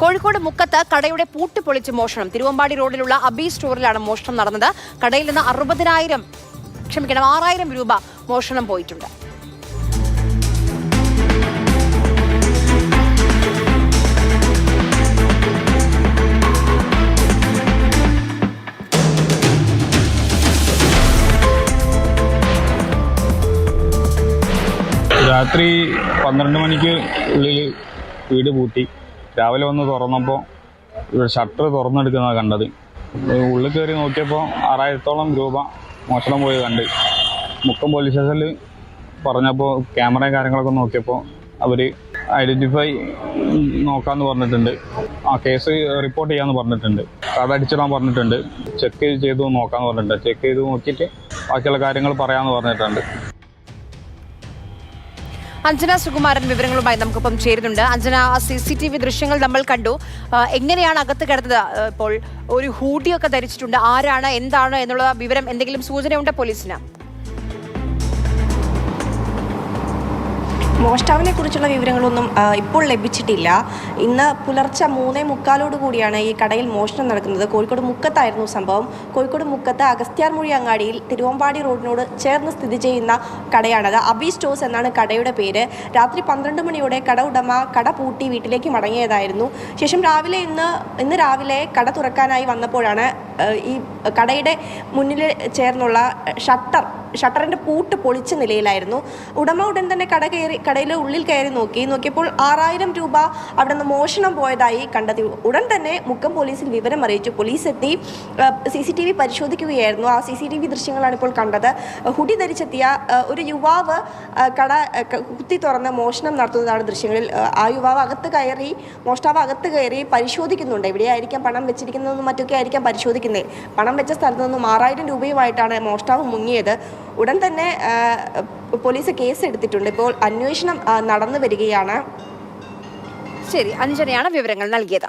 കോഴിക്കോട് മുക്കത്ത് കടയുടെ പൂട്ട് പൊളിച്ച് മോഷണം. തിരുവമ്പാടി റോഡിലുള്ള അബി സ്റ്റോറിലാണ് മോഷണം നടന്നത്. കടയിൽ നിന്ന് അറുപതിനായിരം ക്ഷമിക്കണം ആറായിരം രൂപ മോഷണം പോയിട്ടുണ്ട്. രാത്രി പന്ത്രണ്ട് മണിക്ക് ഉള്ളിൽ വീട് പൂട്ടി. രാവിലെ വന്ന് തുറന്നപ്പോൾ ഷട്ടർ തുറന്നെടുക്കുന്നത് കണ്ടത്. ഉള്ളിൽ കയറി നോക്കിയപ്പോൾ ആറായിരത്തോളം രൂപ മോഷണം പോയി കണ്ട്. മുക്കം പോലീസ് സ്റ്റേഷനിൽ പറഞ്ഞപ്പോൾ ക്യാമറയും കാര്യങ്ങളൊക്കെ നോക്കിയപ്പോൾ അവർ ഐഡന്റിഫൈ നോക്കാമെന്ന് പറഞ്ഞിട്ടുണ്ട്. ആ കേസ് റിപ്പോർട്ട് ചെയ്യാമെന്ന് പറഞ്ഞിട്ടുണ്ട്. കട അടിച്ചിടാൻ പറഞ്ഞിട്ടുണ്ട്. ചെക്ക് ചെയ്ത് നോക്കാമെന്ന് പറഞ്ഞിട്ടുണ്ട്. ചെക്ക് ചെയ്ത് നോക്കിയിട്ട് ബാക്കിയുള്ള കാര്യങ്ങൾ പറയാമെന്ന് പറഞ്ഞിട്ടുണ്ട്. അഞ്ജന സുകുമാരൻ വിവരങ്ങളുമായി നമുക്കിപ്പം ചേരുന്നുണ്ട്. Anjana C C T V ദൃശ്യങ്ങൾ നമ്മൾ കണ്ടു. എങ്ങനെയാണ് അകത്ത് കിടന്നത്? ഇപ്പോൾ ഒരു ഹൂഡിയൊക്കെ ധരിച്ചിട്ടുണ്ട്. ആരാണ് എന്താണ് എന്നുള്ള വിവരം എന്തെങ്കിലും സൂചനയുണ്ടോ പോലീസിന്? മോഷ്ടാവിനെ കുറിച്ചുള്ള വിവരങ്ങളൊന്നും ഇപ്പോൾ ലഭിച്ചിട്ടില്ല. ഇന്ന് പുലർച്ചെ മൂന്നേ മുക്കാലോട് കൂടിയാണ് ഈ കടയിൽ മോഷണം നടക്കുന്നത്. കോഴിക്കോട് മുക്കത്തായിരുന്നു സംഭവം. കോഴിക്കോട് മുക്കത്ത് അഗസ്ത്യാർമൊഴി അങ്ങാടിയിൽ തിരുവമ്പാടി റോഡിനോട് ചേർന്ന് സ്ഥിതി ചെയ്യുന്ന കടയാണത് അബി സ്റ്റോസ് എന്നാണ് കടയുടെ പേര്. രാത്രി പന്ത്രണ്ട് മണിയോടെ കട ഉടമ കട പൂട്ടി വീട്ടിലേക്ക് മടങ്ങിയതായിരുന്നു. ശേഷം രാവിലെ ഇന്ന് ഇന്ന് രാവിലെ കട തുറക്കാനായി വന്നപ്പോഴാണ് ഈ കടയുടെ മുന്നിൽ ചേർന്നുള്ള ഷട്ടർ ഷട്ടറിന്റെ പൂട്ട് പൊളിച്ച നിലയിലായിരുന്നു. ഉടമ ഉടൻ തന്നെ കട കയറി കടയിലെ ഉള്ളിൽ കയറി നോക്കി. നോക്കിയപ്പോൾ ആറായിരം രൂപ അവിടെ നിന്ന് മോഷണം പോയതായി കണ്ടെത്തി. ഉടൻ തന്നെ മുക്കം പോലീസിൽ വിവരം അറിയിച്ചു. പോലീസ് എത്തി സി സി ടി വി പരിശോധിക്കുകയായിരുന്നു. ആ സി സി ടി വി ദൃശ്യങ്ങളാണ് ഇപ്പോൾ കണ്ടത്. ഹുഡി ധരിച്ചെത്തിയ ഒരു യുവാവ് കട കുത്തി തുറന്ന് മോഷണം നടത്തുന്നതാണ് ദൃശ്യങ്ങളിൽ. ആ, യുവാവ് അകത്ത് കയറി മോഷ്ടാവ് അകത്ത് കയറി പരിശോധിക്കുന്നുണ്ട്. എവിടെയായിരിക്കാം പണം വെച്ചിരിക്കുന്നതെന്നും മറ്റൊക്കെ ആയിരിക്കാം പരിശോധിക്കുന്നത്. പണം വെച്ച സ്ഥലത്ത് നിന്നും ആറായിരം രൂപയുമായിട്ടാണ് മോഷ്ടാവ് മുങ്ങിയത്. ഉടൻ തന്നെ പോലീസ് കേസ് എടുത്തിട്ടുണ്ട് ഇപ്പോൾ അന്വേഷണം നടന്നു വരികയാണ്. ശരി അഞ്ജനയാണ് വിവരങ്ങൾ നൽകിയത്.